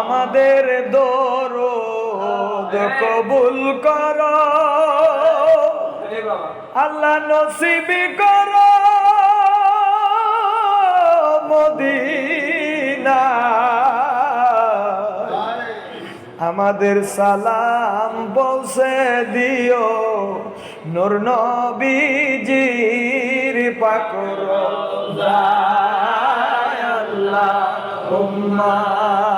আমাদের দরদ কবুল কর। আল্লাহ নসিবি কর। মদিনা। আমাদের সালাম পৌঁছে দিও নূর নবীজির পাকর আল্লাহ সাল্লি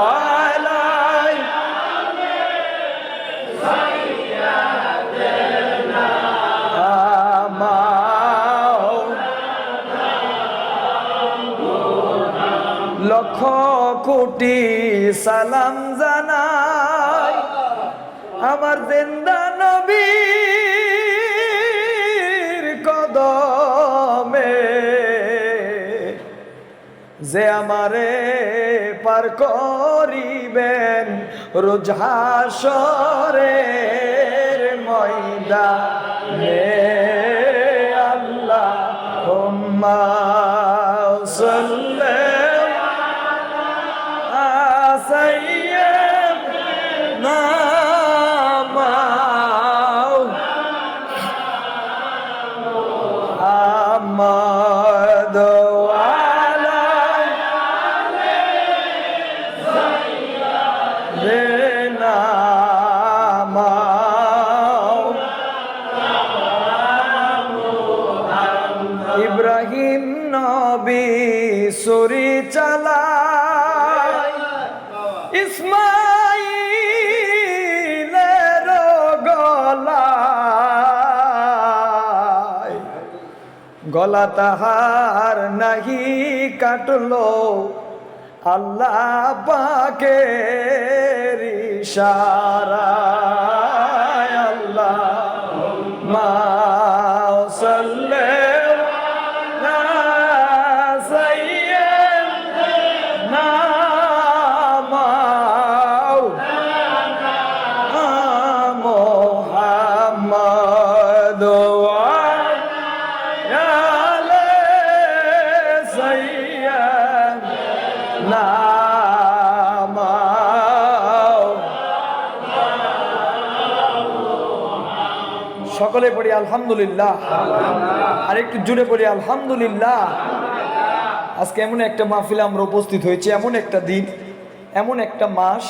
লক্ষ কোটি সালাম জানাই আমার জিন্দা নবীর কদমে। যে আমারে পার করিবেন রোজহাসরের ময়দানে। ইব্রাহিম নবী সুরি চালায় ইসমাইলের গলায়। গলা তাহার নাহি কাটলো আল্লাহ পাকের ইশারায়। আল্লাহ, মা সকলে পড়ি আলহামদুলিল্লাহ। আর একটু জুড়ে পড়ি আলহামদুলিল্লাহ। আজকে এমন একটা মাহফিলে আমরা উপস্থিত হয়েছি, এমন একটা দিন, এমন একটা মাস,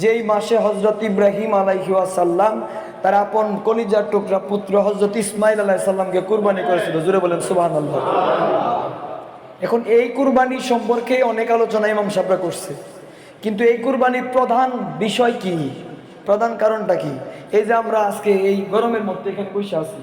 যেই মাসে হজরত ইব্রাহিম আলাইসাল্লাম তার আপন কলিজার টুকরা পুত্র হজরত ইসমাইল আলাইসাল্লামকে কুরবানি করেছিল। জুড়ে বলেন সুবাহ এখন এই কুরবানি সম্পর্কে অনেক আলোচনা ইমাম সাহেবরা করছে। কিন্তু এই কুরবানির প্রধান বিষয় কি? প্রধান কারণটা কি? এই যে আমরা আজকে এই গরমের মধ্যে এখানে বসে আছি।